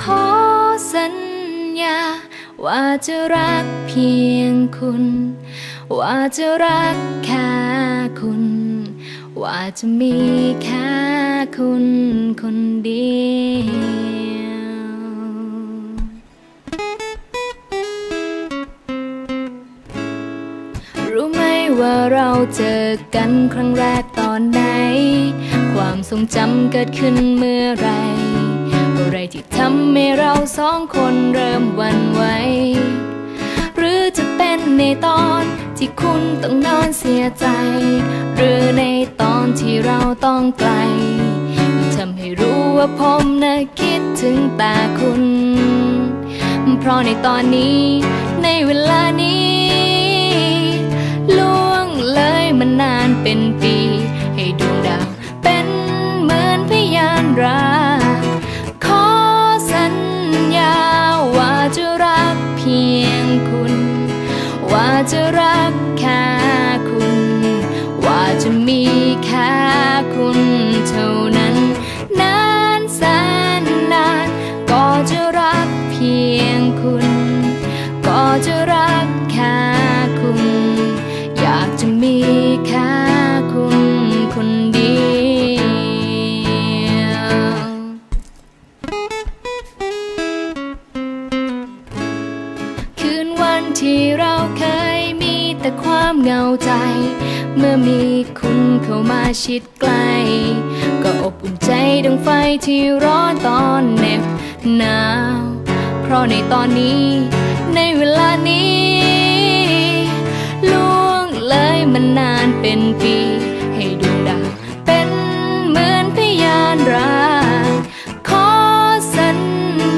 ขอสัญญา ว่าจะรักเพียงคุณ ว่าจะรักแค่คุณ ว่าจะมีแค่คุณคนเดียวรู้ไหมว่าเราเจอกันครั้งแรกตอนไหน ความทรงจำเกิดขึ้นเมื่อไร อะไรที่ทำให้เราสองคนเริ่มวันไหว หรือจะเป็นในตอนที่คุณต้องนอนเสียใจ หรือในตอนที่เราต้องไกลทำให้รู้ว่าผมน่ะคิดถึงแต่คุณ เพราะในตอนนี้ในเวลานี้ จะรักแค่คุณ ว่าจะมีแค่คุณเท่านั้น นานแสนนาน ก็จะรักเพียงคุณ ก็จะรักแค่คุณ อยากจะมีแค่คุณคนเดียวคืนวันที่เรา แต่ความเหงาใจ เมื่อมีคุณเข้ามาชิดใกล้ก็อบอุ่นใจดังไฟที่ร้อนตอนเหน็บหนาว เพราะในตอนนี้ ในเวลานี้ล่วงเลยมันนานเป็นปี ให้ดวงดาวเป็นเหมือนพยานรักขอสัญ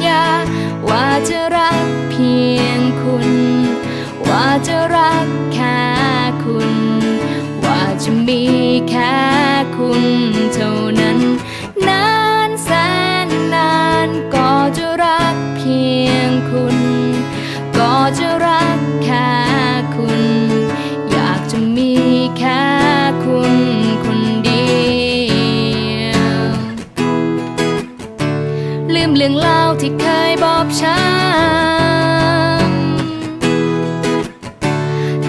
ญา ว่าจะรักเพียงคุณ ว่าจะรัก จะมีแค่คุณเท่านั้น นานแสนนานก็จะรักเพียงคุณ ก็จะรักแค่คุณ อยากจะมีแค่คุณคนเดียว ลืมเรื่องเล่าที่เคยบอบช้ำ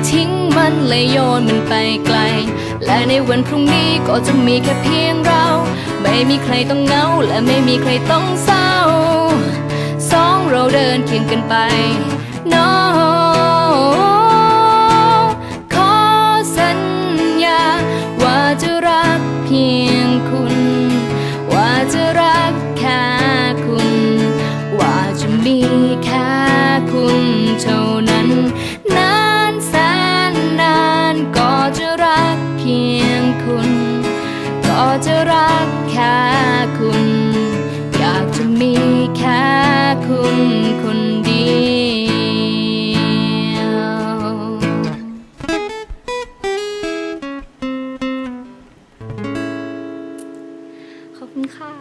ทิ้งมันเลยโยนมันไปไกล และในวันพรุ่งนี้ก็จะมีแค่เพียงเรา ไม่มีใครต้องเหงา และไม่มีใครต้องเศร้า สองเราเดินเคียงกันไป no คุณค่ะ